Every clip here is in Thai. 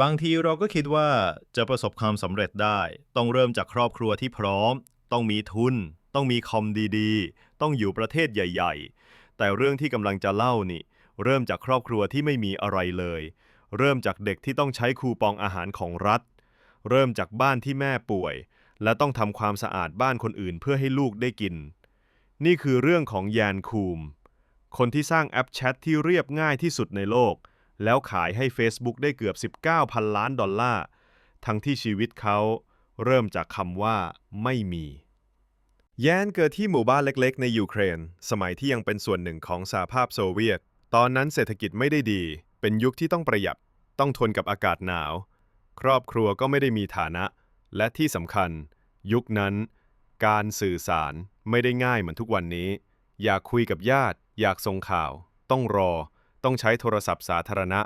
บางทีเราก็คิดว่าจะประสบความสำเร็จได้ ต้องเริ่มจากครอบครัวที่พร้อม ต้องมีทุน ต้องมีคอมดีๆ ต้องอยู่ประเทศใหญ่ ๆ แต่เรื่องที่กำลังจะเล่านี่ เริ่มจากครอบครัวที่ไม่มีอะไรเลย เริ่มจากเด็กที่ต้องใช้คูปองอาหารของรัฐ เริ่มจากบ้านที่แม่ป่วย และต้องทำความสะอาดบ้านคนอื่นเพื่อให้ลูกได้กิน นี่คือเรื่องของแยนคูม คนที่สร้างแอปแชทที่เรียบง่ายที่สุดในโลก แล้วขายให้ Facebook ได้เกือบ 19 พันล้านดอลลาร์ ทั้งที่ชีวิตเขาเริ่มจากคำว่าไม่มี แยนเกิดที่หมู่บ้านเล็กๆ ในยูเครน สมัยที่ยังเป็นส่วนหนึ่งของสหภาพโซเวียต ตอนนั้นเศรษฐกิจไม่ได้ดี เป็นยุคที่ต้องประหยัด ต้องทนกับอากาศหนาว ครอบครัวก็ไม่ได้มีฐานะ และที่สำคัญ ยุคนั้น การสื่อสารไม่ได้ง่ายเหมือนทุกวันนี้ อยากคุยกับญาติ อยากส่งข่าว ต้องรอ ต้องใช้โทรศัพท์สาธารณะ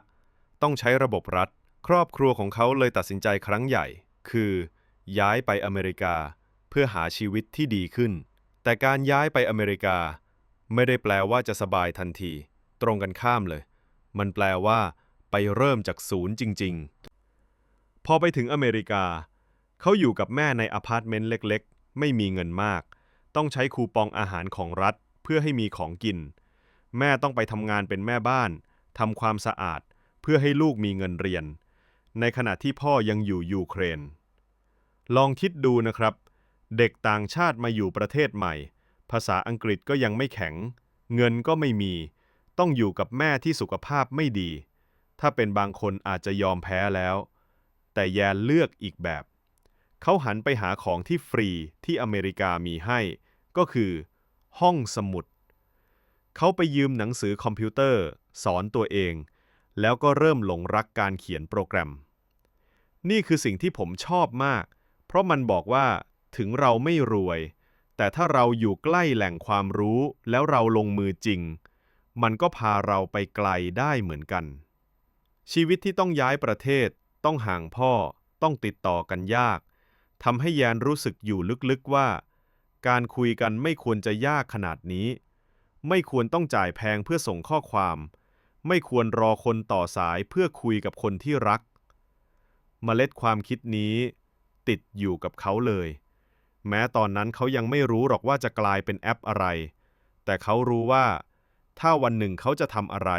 ต้องใช้ระบบรัฐ ครอบครัวของเขาเลยตัดสินใจครั้งใหญ่ คือ ย้ายไปอเมริกา เพื่อหาชีวิตที่ดีขึ้น แต่การย้ายไปอเมริกา ไม่ได้แปลว่าจะสบายทันที ตรงกันข้ามเลย มันแปลว่า ไปเริ่มจากศูนย์จริง ๆ พอไปถึงอเมริกา เขาอยู่กับแม่ในอพาร์ตเมนต์เล็ก ๆ ไม่มีเงินมาก ต้องใช้คูปองอาหารของรัฐเพื่อให้มีของกิน แม่ต้องไปทำงานเป็นแม่บ้านทำความสะอาด เพื่อให้ลูกมีเงินเรียน ในขณะที่พ่อยังอยู่ยูเครน ลองคิดดูนะครับ เด็กต่างชาติมาอยู่ประเทศใหม่ ภาษาอังกฤษก็ยังไม่แข็ง เงินก็ไม่มี ต้องอยู่กับแม่ที่สุขภาพไม่ดี ถ้าเป็นบางคนอาจจะยอมแพ้แล้ว แต่แยนเลือกอีกแบบ เขาหันไปหาของที่ฟรีที่อเมริกามีให้ ก็คือ ห้องสมุด เขาไปยืมหนังสือคอมพิวเตอร์ สอนตัวเอง แล้วก็เริ่มหลงรักการเขียนโปรแกรม นี่คือสิ่งที่ผมชอบมาก เพราะมันบอกว่าถึงเราไม่รวย แต่ถ้าเราอยู่ใกล้แหล่งความรู้แล้วเราลงมือจริง มันก็พาเราไปไกลได้เหมือนกัน ชีวิตที่ต้องย้ายประเทศ ต้องห่างพ่อ ต้องติดต่อกันยากทำให้แยนรู้สึกอยู่ลึกๆว่า การคุยกันไม่ควรจะยากขนาดนี้ ไม่ควรต้องจ่ายแพงเพื่อส่งข้อความ ไม่ควรรอคนต่อสายเพื่อคุยกับคนที่รักเมล็ดความคิดนี้ ติดอยู่กับเขาเลย แม้ตอนนั้นเขายังไม่รู้หรอกว่าจะกลายเป็นแอปอะไร แต่เขารู้ว่า ถ้าวันหนึ่งเขาจะทำอะไร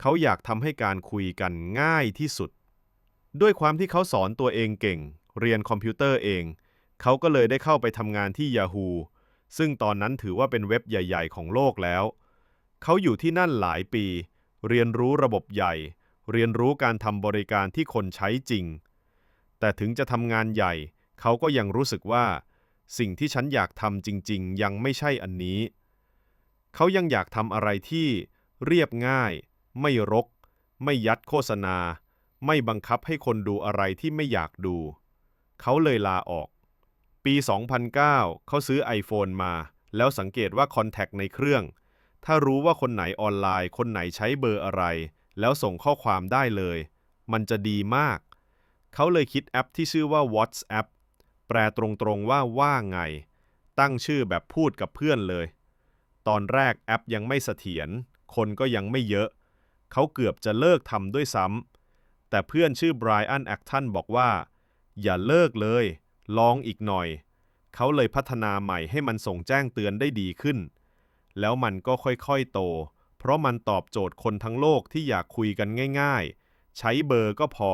เขาอยากทำให้การคุยกันง่ายที่สุด ด้วยความที่เขาสอนตัวเองเก่ง เรียนคอมพิวเตอร์เอง เขาก็เลยได้เข้าไปทำงานที่ Yahoo ซึ่งตอนนั้นถือว่าเป็นเว็บใหญ่ ๆ ของโลกแล้ว เขาอยู่ที่นั่นหลายปี เรียนรู้ระบบใหญ่ เรียนรู้การทำบริการที่คนใช้จริง แต่ถึงจะทำงานใหญ่ เขาก็ยังรู้สึกว่า สิ่งที่ฉันอยากทำจริง ๆ ยังไม่ใช่อันนี้ เขายังอยากทำอะไรที่เรียบง่าย ไม่รก ไม่ยัดโฆษณา ไม่บังคับให้คนดูอะไรที่ไม่อยากดู เขาเลยลาออก ปี 2009 เขาซื้อ iPhone มา แล้วสังเกตว่าคอนแทคในเครื่อง ถ้ารู้ว่าคนไหนออนไลน์ คนไหนใช้เบอร์อะไร แล้วส่งข้อความได้เลย มันจะดีมาก เขาเลยคิดแอปที่ชื่อว่า WhatsApp แปลตรงๆว่าว่าไง ตั้งชื่อแบบพูดกับเพื่อนเลย ตอนแรกแอปยังไม่เสถียร คนก็ยังไม่เยอะ เขาเกือบจะเลิกทำด้วยซ้ำแต่เพื่อนชื่อไบรอันแอคทันบอกว่า อย่าเลิกเลย ลองอีกหน่อย เขาเลยพัฒนาใหม่ให้มันส่งแจ้งเตือนได้ดีขึ้น แล้วมันก็ค่อยๆโต เพราะมันตอบโจทย์คนทั้งโลกที่อยากคุยกันง่ายๆ ใช้เบอร์ก็พอ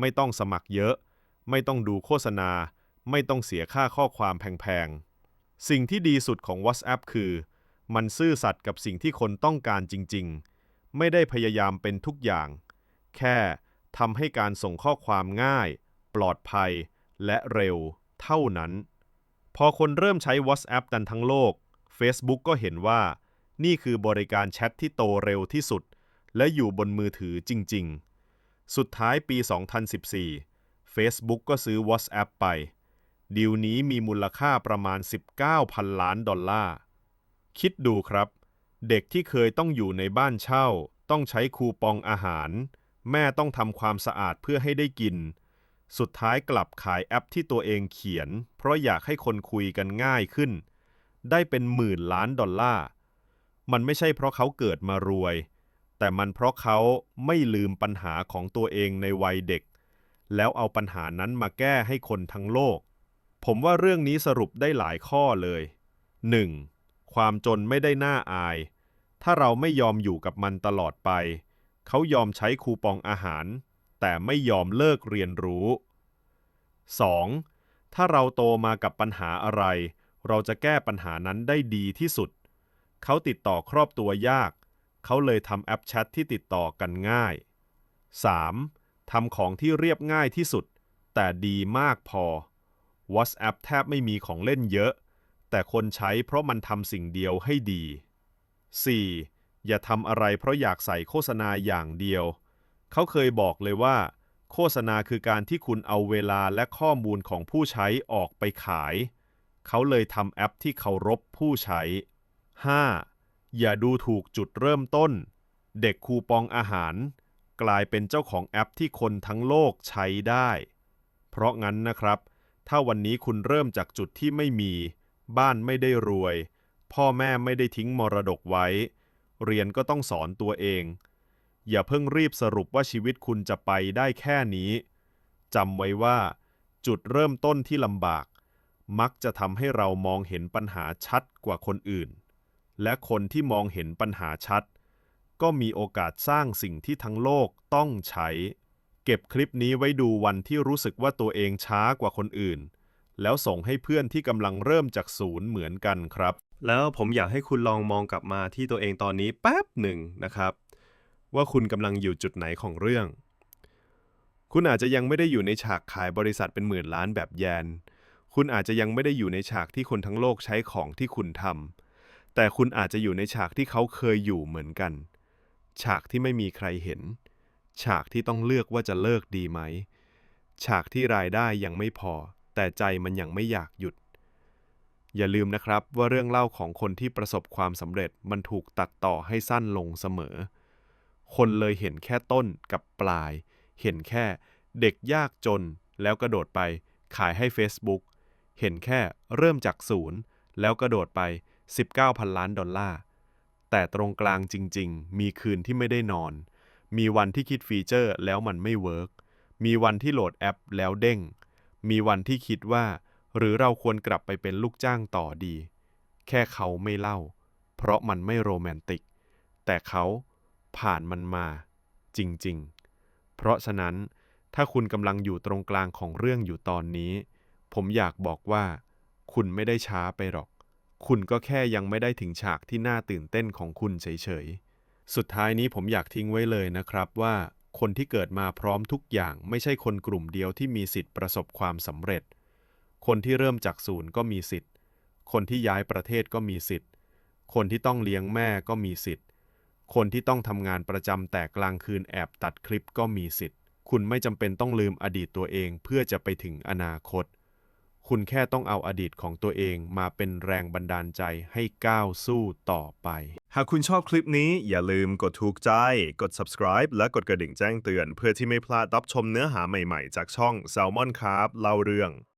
ไม่ต้องสมัครเยอะ ไม่ต้องดูโฆษณา ไม่ต้องเสียค่าข้อความแพงๆ สิ่งที่ดีสุดของ WhatsApp คือ มันซื่อสัตย์กับสิ่งที่คนต้องการจริงๆ ไม่ได้พยายามเป็นทุกอย่าง แค่ทำให้การส่งข้อความง่าย ปลอดภัย และเร็วเท่านั้น พอคนเริ่มใช้ WhatsApp กันทั้งโลก Facebook ก็เห็นว่า นี่คือบริการแชทที่โตเร็วที่สุด และอยู่บนมือถือจริง ๆ สุดท้ายปี 2014 Facebook ก็ซื้อ WhatsApp ไป ดีลนี้มีมูลค่าประมาณ 19พันล้านดอลลาร์ คิดดูครับ เด็กที่เคยต้องอยู่ในบ้านเช่า ต้องใช้คูปองอาหาร แม่ต้องทำความสะอาดเพื่อให้ได้กิน สุดท้ายกลับขายแอปที่ตัวเองเขียน เพราะอยากให้คนคุยกันง่ายขึ้น ได้เป็นหมื่นล้านดอลลาร์ มันไม่ใช่เพราะเขาเกิดมารวย แต่มันเพราะเขาไม่ลืมปัญหาของตัวเองในวัยเด็ก แล้วเอาปัญหานั้นมาแก้ให้คนทั้งโลก ผมว่าเรื่องนี้สรุปได้หลายข้อเลย 1. ความจนไม่ได้น่าอาย ถ้าเราไม่ยอมอยู่กับมันตลอดไป เขายอมใช้คูปองอาหาร แต่ไม่ยอมเลิกเรียนรู้ 2. ถ้าเราโตมากับปัญหาอะไร เราจะแก้ปัญหานั้นได้ดีที่สุด เขาติดต่อครอบตัวยาก เขาเลยทำแอปแชทที่ติดต่อกันง่าย 3. ทำของที่เรียบง่ายที่สุด แต่ดีมากพอ WhatsApp แทบไม่มีของเล่นเยอะ แต่คนใช้เพราะมันทำสิ่งเดียวให้ดี 4. อย่าทำอะไรเพราะอยากใส่โฆษณาอย่างเดียว เขาเคยบอกเลยว่า โฆษณาคือการที่คุณเอาเวลาและข้อมูลของผู้ใช้ออกไปขาย เขาเลยทำแอปที่เคารพผู้ใช้ 5. อย่าดูถูกจุดเริ่มต้น เด็กคูปองอาหาร กลายเป็นเจ้าของแอปที่คนทั้งโลกใช้ได้ เพราะงั้นนะครับ ถ้าวันนี้คุณเริ่มจากจุดที่ไม่มี บ้านไม่ได้รวย พ่อแม่ไม่ได้ทิ้งมรดกไว้ เรียนก็ต้องสอนตัวเอง อย่าเพิ่งรีบสรุปว่าชีวิตคุณจะไปได้แค่นี้จำไว้ว่า จุดเริ่มต้นที่ลำบาก มักจะทำให้เรามองเห็นปัญหาชัดกว่าคนอื่น และคนที่มองเห็นปัญหาชัด ก็มีโอกาสสร้างสิ่งที่ทั้งโลกต้องใช้ เก็บคลิปนี้ไว้ดูวันที่รู้สึกว่าตัวเองช้ากว่าคนอื่น แล้วส่งให้เพื่อนที่กำลังเริ่มจากศูนย์เหมือนกันครับ แล้วผมอยากให้คุณลองมองกลับมาที่ตัวเองตอนนี้แป๊บหนึ่งนะครับ ว่าคุณกำลังอยู่จุดไหนของเรื่อง คุณอาจจะยังไม่ได้อยู่ในฉากขายบริษัทเป็นหมื่นล้านแบบแยน คุณอาจจะยังไม่ได้อยู่ในฉากที่คนทั้งโลกใช้ของที่คุณทำ แต่คุณอาจจะอยู่ในฉากที่เขาเคยอยู่เหมือนกัน ฉากที่ไม่มีใครเห็น ฉากที่ต้องเลือกว่าจะเลิกดีไหม ฉากที่รายได้ยังไม่พอ แต่ใจมันยังไม่อยากหยุดอย่าลืมนะครับว่าเรื่องเล่าของคนที่ประสบความสำเร็จมันถูกตัดต่อให้สั้นลงเสมอ คนเลยเห็นแค่ต้นกับปลาย เห็นแค่เด็กยากจน แล้วกระโดดไปขายให้ Facebook เห็นแค่เริ่มจากศูนย์ แล้วกระโดดไป 19พันล้านดอลลาร์ แต่ตรงกลางจริง ๆ มีคืนที่ไม่ได้นอน มีวันที่คิดฟีเจอร์แล้วมันไม่เวิร์กมีวันที่โหลดแอปแล้วเด้ง มีวันที่คิดว่า หรือเราควรกลับไปเป็นลูกจ้างต่อดี แค่เขาไม่เล่า เพราะมันไม่โรแมนติก แต่เขา ผ่านมันมา จริงๆ เพราะฉะนั้นถ้าคุณกำลังอยู่ตรงกลางของเรื่องอยู่ตอนนี้ ผมอยากบอกว่า คุณไม่ได้ช้าไปหรอก คุณก็แค่ยังไม่ได้ถึงฉากที่น่าตื่นเต้นของคุณเฉยๆ สุดท้ายนี้ผมอยากทิ้งไว้เลยนะครับว่าคนที่เกิดมาพร้อมทุกอย่างไม่ใช่คนกลุ่มเดียวที่มีสิทธิ์ประสบความสำเร็จ คนที่เริ่มจากศูนย์ก็มีสิทธิ์ คนที่ย้ายประเทศก็มีสิทธิ์ คนที่ต้องเลี้ยงแม่ก็มีสิทธิ์ คนที่ต้องทำงานประจำแต่กลางคืนแอบตัดคลิปก็มีสิทธิ์ คุณไม่จำเป็นต้องลืมอดีตตัวเองเพื่อจะไปถึงอนาคต คุณแค่ต้องเอาอดีตของตัวเองมาเป็นแรงบันดาลใจให้ก้าวสู้ต่อไป หากคุณชอบคลิปนี้อย่าลืมกดถูกใจ กด subscribe และกดกระดิ่งแจ้งเตือน เพื่อที่ไม่พลาดรับชมเนื้อหาใหม่ๆ จากช่อง Salmon Carp เล่าเรื่อง